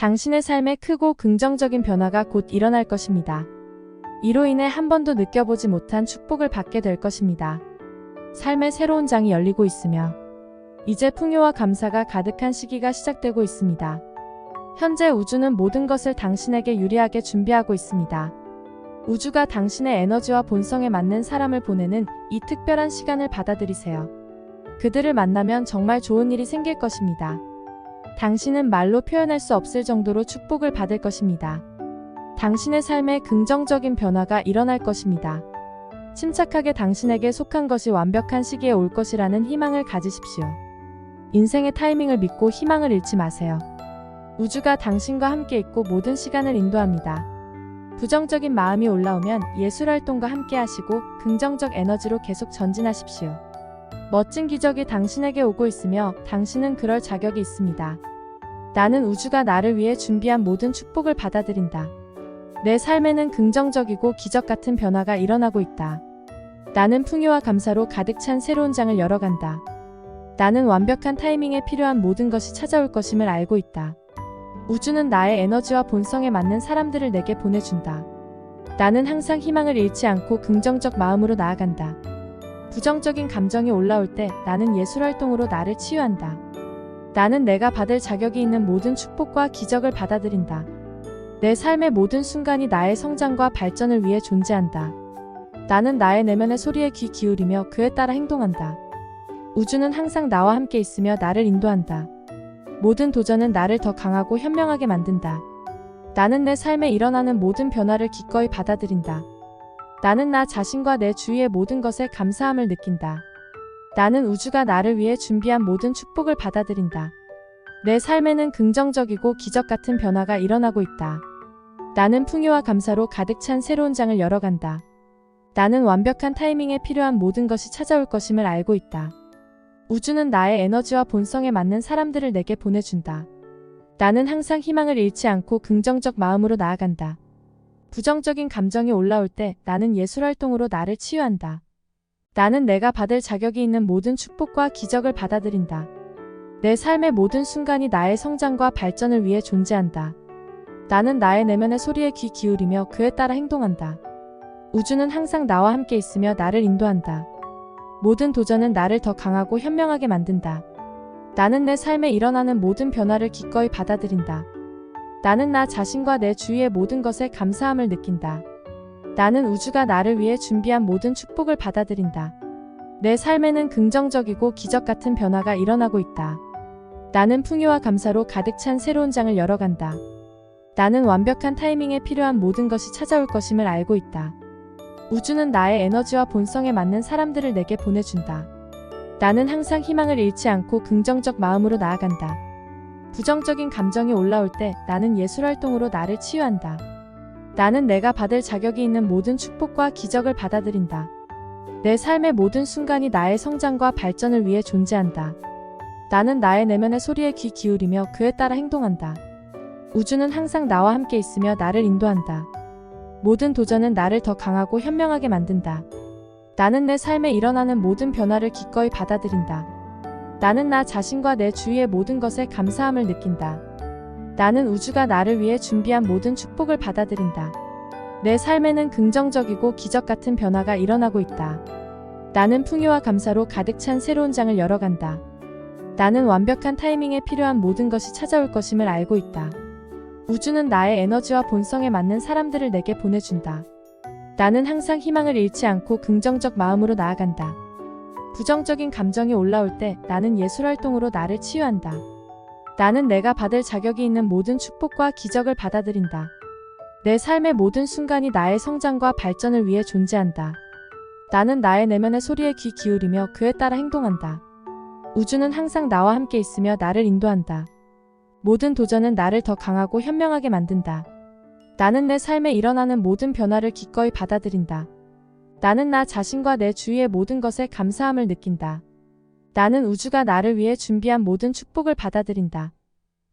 당신의 삶에 크고 긍정적인 변화가 곧 일어날 것입니다. 이로 인해 한 번도 느껴보지 못한 축복을 받게 될 것입니다. 삶의 새로운 장이 열리고 있으며 이제 풍요와 감사가 가득한 시기가 시작되고 있습니다. 현재 우주는 모든 것을 당신에게 유리하게 준비하고 있습니다. 우주가 당신의 에너지와 본성에 맞는 사람을 보내는 이 특별한 시간을 받아들이세요. 그들을 만나면 정말 좋은 일이 생길 것입니다. 당신은 말로 표현할 수 없을 정도로 축복을 받을 것입니다. 당신의 삶에 긍정적인 변화가 일어날 것입니다. 침착하게 당신에게 속한 것이 완벽한 시기에 올 것이라는 희망을 가지십시오. 인생의 타이밍을 믿고 희망을 잃지 마세요. 우주가 당신과 함께 있고 모든 시간을 인도합니다. 부정적인 마음이 올라오면 예술 활동과 함께 하시고 긍정적 에너지로 계속 전진하십시오. 멋진 기적이 당신에게 오고 있으며 당신은 그럴 자격이 있습니다. 나는 우주가 나를 위해 준비한 모든 축복을 받아들인다. 내 삶에는 긍정적이고 기적 같은 변화가 일어나고 있다. 나는 풍요와 감사로 가득 찬 새로운 장을 열어간다. 나는 완벽한 타이밍에 필요한 모든 것이 찾아올 것임을 알고 있다. 우주는 나의 에너지와 본성에 맞는 사람들을 내게 보내준다. 나는 항상 희망을 잃지 않고 긍정적 마음으로 나아간다. 부정적인 감정이 올라올 때 나는 예술 활동으로 나를 치유한다. 나는 내가 받을 자격이 있는 모든 축복과 기적을 받아들인다. 내 삶의 모든 순간이 나의 성장과 발전을 위해 존재한다. 나는 나의 내면의 소리에 귀 기울이며 그에 따라 행동한다. 우주는 항상 나와 함께 있으며 나를 인도한다. 모든 도전은 나를 더 강하고 현명하게 만든다. 나는 내 삶에 일어나는 모든 변화를 기꺼이 받아들인다. 나는 나 자신과 내 주위의 모든 것에 감사함을 느낀다. 나는 우주가 나를 위해 준비한 모든 축복을 받아들인다. 내 삶에는 긍정적이고 기적 같은 변화가 일어나고 있다. 나는 풍요와 감사로 가득 찬 새로운 장을 열어간다. 나는 완벽한 타이밍에 필요한 모든 것이 찾아올 것임을 알고 있다. 우주는 나의 에너지와 본성에 맞는 사람들을 내게 보내준다. 나는 항상 희망을 잃지 않고 긍정적 마음으로 나아간다. 부정적인 감정이 올라올 때 나는 예술 활동으로 나를 치유한다. 나는 내가 받을 자격이 있는 모든 축복과 기적을 받아들인다. 내 삶의 모든 순간이 나의 성장과 발전을 위해 존재한다. 나는 나의 내면의 소리에 귀 기울이며 그에 따라 행동한다. 우주는 항상 나와 함께 있으며 나를 인도한다. 모든 도전은 나를 더 강하고 현명하게 만든다. 나는 내 삶에 일어나는 모든 변화를 기꺼이 받아들인다. 나는 나 자신과 내 주위의 모든 것에 감사함을 느낀다. 나는 우주가 나를 위해 준비한 모든 축복을 받아들인다. 내 삶에는 긍정적이고 기적 같은 변화가 일어나고 있다. 나는 풍요와 감사로 가득 찬 새로운 장을 열어간다. 나는 완벽한 타이밍에 필요한 모든 것이 찾아올 것임을 알고 있다. 우주는 나의 에너지와 본성에 맞는 사람들을 내게 보내준다. 나는 항상 희망을 잃지 않고 긍정적 마음으로 나아간다. 부정적인 감정이 올라올 때 나는 예술 활동으로 나를 치유한다. 나는 내가 받을 자격이 있는 모든 축복과 기적을 받아들인다. 내 삶의 모든 순간이 나의 성장과 발전을 위해 존재한다. 나는 나의 내면의 소리에 귀 기울이며 그에 따라 행동한다. 우주는 항상 나와 함께 있으며 나를 인도한다. 모든 도전은 나를 더 강하고 현명하게 만든다. 나는 내 삶에 일어나는 모든 변화를 기꺼이 받아들인다. 나는 나 자신과 내 주위의 모든 것에 감사함을 느낀다. 나는 우주가 나를 위해 준비한 모든 축복을 받아들인다. 내 삶에는 긍정적이고 기적 같은 변화가 일어나고 있다. 나는 풍요와 감사로 가득 찬 새로운 장을 열어간다. 나는 완벽한 타이밍에 필요한 모든 것이 찾아올 것임을 알고 있다. 우주는 나의 에너지와 본성에 맞는 사람들을 내게 보내준다. 나는 항상 희망을 잃지 않고 긍정적 마음으로 나아간다. 부정적인 감정이 올라올 때 나는 예술 활동으로 나를 치유한다. 나는 내가 받을 자격이 있는 모든 축복과 기적을 받아들인다. 내 삶의 모든 순간이 나의 성장과 발전을 위해 존재한다. 나는 나의 내면의 소리에 귀 기울이며 그에 따라 행동한다. 우주는 항상 나와 함께 있으며 나를 인도한다. 모든 도전은 나를 더 강하고 현명하게 만든다. 나는 내 삶에 일어나는 모든 변화를 기꺼이 받아들인다. 나는 나 자신과 내 주위의 모든 것에 감사함을 느낀다. 나는 우주가 나를 위해 준비한 모든 축복을 받아들인다.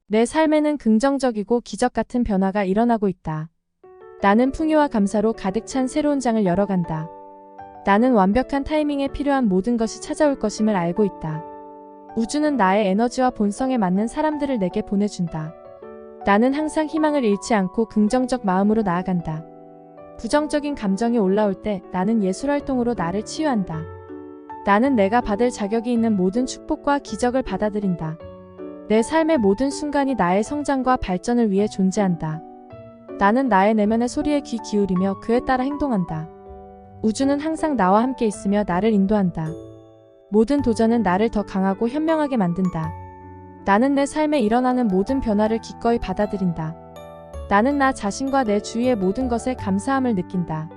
내 삶에는 긍정적이고 기적 같은 변화가 일어나고 있다. 나는 풍요와 감사로 가득 찬 새로운 장을 열어간다. 나는 완벽한 타이밍에 필요한 모든 것이 찾아올 것임을 알고 있다. 우주는 나의 에너지와 본성에 맞는 사람들을 내게 보내준다. 나는 항상 희망을 잃지 않고 긍정적 마음으로 나아간다. 부정적인 감정이 올라올 때 나는 예술 활동으로 나를 치유한다. 나는 내가 받을 자격이 있는 모든 축복과 기적을 받아들인다. 내 삶의 모든 순간이 나의 성장과 발전을 위해 존재한다. 나는 나의 내면의 소리에 귀 기울이며 그에 따라 행동한다. 우주는 항상 나와 함께 있으며 나를 인도한다. 모든 도전은 나를 더 강하고 현명하게 만든다. 나는 내 삶에 일어나는 모든 변화를 기꺼이 받아들인다. 나는 나 자신과 내 주위의 모든 것에 감사함을 느낀다.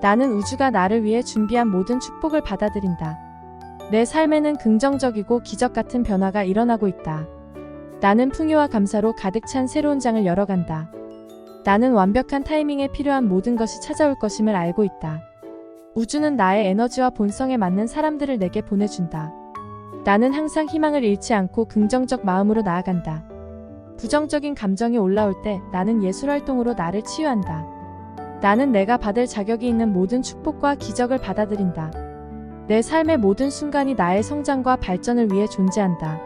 나는 우주가 나를 위해 준비한 모든 축복을 받아들인다. 내 삶에는 긍정적이고 기적 같은 변화가 일어나고 있다. 나는 풍요와 감사로 가득 찬 새로운 장을 열어간다. 나는 완벽한 타이밍에 필요한 모든 것이 찾아올 것임을 알고 있다. 우주는 나의 에너지와 본성에 맞는 사람들을 내게 보내준다. 나는 항상 희망을 잃지 않고 긍정적 마음으로 나아간다. 부정적인 감정이 올라올 때 나는 예술 활동으로 나를 치유한다. 나는 내가 받을 자격이 있는 모든 축복과 기적을 받아들인다. 내 삶의 모든 순간이 나의 성장과 발전을 위해 존재한다.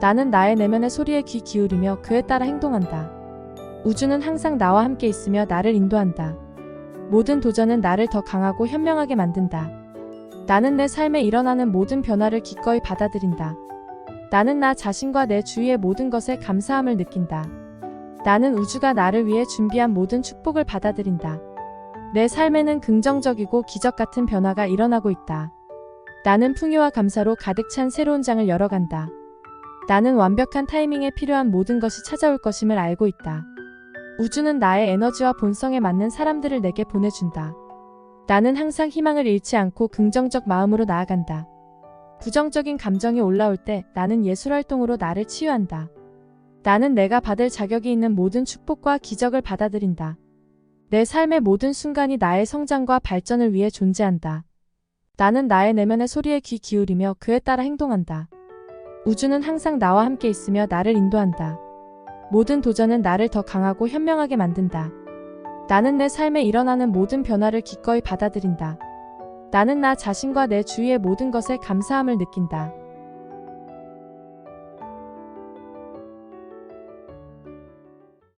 나는 나의 내면의 소리에 귀 기울이며 그에 따라 행동한다. 우주는 항상 나와 함께 있으며 나를 인도한다. 모든 도전은 나를 더 강하고 현명하게 만든다. 나는 내 삶에 일어나는 모든 변화를 기꺼이 받아들인다. 나는 나 자신과 내 주위의 모든 것에 감사함을 느낀다. 나는 우주가 나를 위해 준비한 모든 축복을 받아들인다. 내 삶에는 긍정적이고 기적 같은 변화가 일어나고 있다. 나는 풍요와 감사로 가득 찬 새로운 장을 열어간다. 나는 완벽한 타이밍에 필요한 모든 것이 찾아올 것임을 알고 있다. 우주는 나의 에너지와 본성에 맞는 사람들을 내게 보내준다. 나는 항상 희망을 잃지 않고 긍정적 마음으로 나아간다. 부정적인 감정이 올라올 때 나는 예술 활동으로 나를 치유한다. 나는 내가 받을 자격이 있는 모든 축복과 기적을 받아들인다. 내 삶의 모든 순간이 나의 성장과 발전을 위해 존재한다. 나는 나의 내면의 소리에 귀 기울이며 그에 따라 행동한다. 우주는 항상 나와 함께 있으며 나를 인도한다. 모든 도전은 나를 더 강하고 현명하게 만든다. 나는 내 삶에 일어나는 모든 변화를 기꺼이 받아들인다. 나는 나 자신과 내 주위의 모든 것에 감사함을 느낀다.